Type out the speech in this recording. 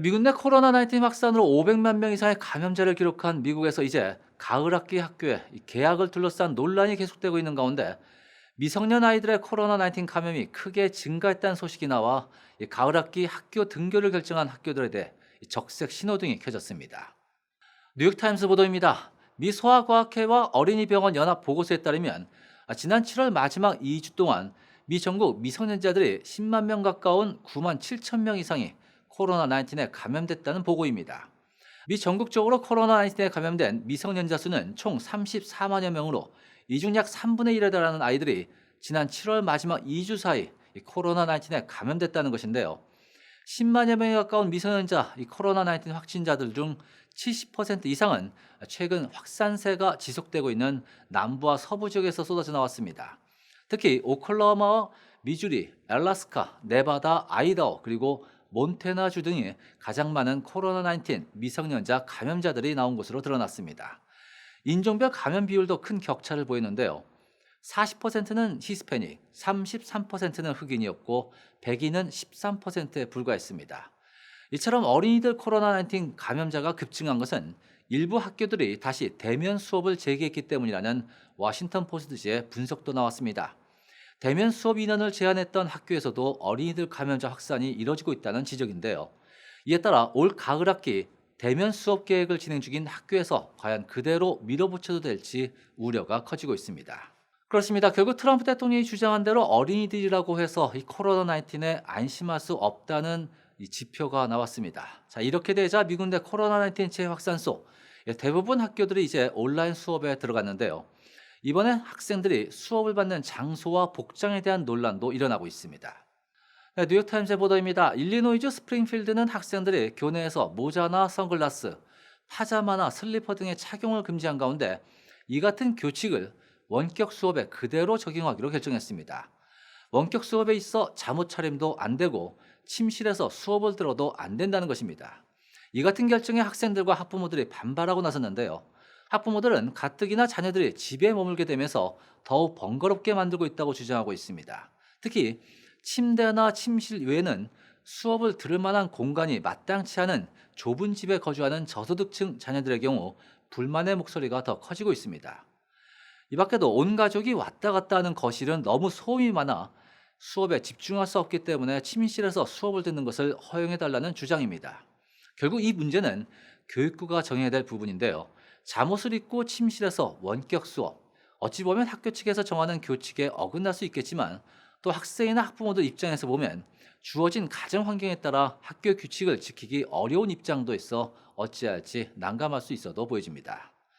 미국 내 코로나19 확산으로 500만 명 이상의 감염자를 기록한 미국에서 이제 가을 학기 학교에 이 개학을 둘러싼 논란이 계속되고 있는 가운데 미성년 아이들의 코로나19 감염이 크게 증가했다는 소식이 나와 이 가을 학기 학교 등교를 결정한 학교들에 대해 이 적색 신호등이 켜졌습니다. 뉴욕타임스 보도입니다. 미 소아과학회와 어린이병원 연합 보고서에 따르면 아, 지난 7월 마지막 2주 동안 미 전국 미성년자들이 10만 명 가까운 9만 7천 명 이상이 코로나19에 감염됐다는 보고입니다. 미 전국적으로 코로나19에 감염된 미성년자 수는 총 34만여 명으로 이중 약 3분의 1에 달하는 아이들이 지난 7월 마지막 2주 사이 이 코로나19에 감염됐다는 것인데요. 10만여 명에 가까운 미성년자 이 코로나19 확진자들 중 70% 이상은 최근 확산세가 지속되고 있는 남부와 서부 지역에서 쏟아져 나왔습니다. 특히 오클라호마와 미주리, 알라스카, 네바다, 아이다호 그리고 몬테나주 등이 가장 많은 코로나19 미성년자 감염자들이 나온 것으로 드러났습니다. 인종별 감염 비율도 큰 격차를 보이는데요. 40%는 히스패닉, 33%는 흑인이었고 백인은 13%에 불과했습니다. 이처럼 어린이들 코로나19 감염자가 급증한 것은 일부 학교들이 다시 대면 수업을 재개했기 때문이라는 워싱턴 포스트지의 분석도 나왔습니다. 대면 수업 인원을 제한했던 학교에서도 어린이들 감염자 확산이 이뤄지고 있다는 지적인데요. 이에 따라 올 가을 학기 대면 수업 계획을 진행 중인 학교에서 과연 그대로 밀어붙여도 될지 우려가 커지고 있습니다. 그렇습니다. 결국 트럼프 대통령이 주장한 대로 어린이들이라고 해서 이 코로나19에 안심할 수 없다는 이 지표가 나왔습니다. 자, 이렇게 되자 미국 내 코로나19 재확산 속 예, 대부분 학교들이 이제 온라인 수업에 들어갔는데요. 이번에 학생들이 수업을 받는 장소와 복장에 대한 논란도 일어나고 있습니다. 네, 뉴욕타임즈 보도입니다. 일리노이주 스프링필드는 학생들이 교내에서 모자나 선글라스, 파자마나 슬리퍼 등의 착용을 금지한 가운데 이 같은 교칙을 원격 수업에 그대로 적용하기로 결정했습니다. 원격 수업에 있어 잠옷 차림도 안 되고 침실에서 수업을 들어도 안 된다는 것입니다. 이 같은 결정에 학생들과 학부모들이 반발하고 나섰는데요. 학부모들은 가뜩이나 자녀들이 집에 머물게 되면서 더욱 번거롭게 만들고 있다고 주장하고 있습니다. 특히 침대나 침실 외에는 수업을 들을 만한 공간이 마땅치 않은 좁은 집에 거주하는 저소득층 자녀들의 경우 불만의 목소리가 더 커지고 있습니다. 이 밖에도 온 가족이 왔다 갔다 하는 거실은 너무 소음이 많아 수업에 집중할 수 없기 때문에 침실에서 수업을 듣는 것을 허용해달라는 주장입니다. 결국 이 문제는 교육부가 정해야 될 부분인데요. 잠옷을 입고 침실에서 원격 수업. 어찌 보면 학교 측에서 정하는 교칙에 어긋날 수 있겠지만 또 학생이나 학부모들 입장에서 보면 주어진 가정 환경에 따라 학교 규칙을 지키기 어려운 입장도 있어 어찌할지 난감할 수 있어도 보여집니다.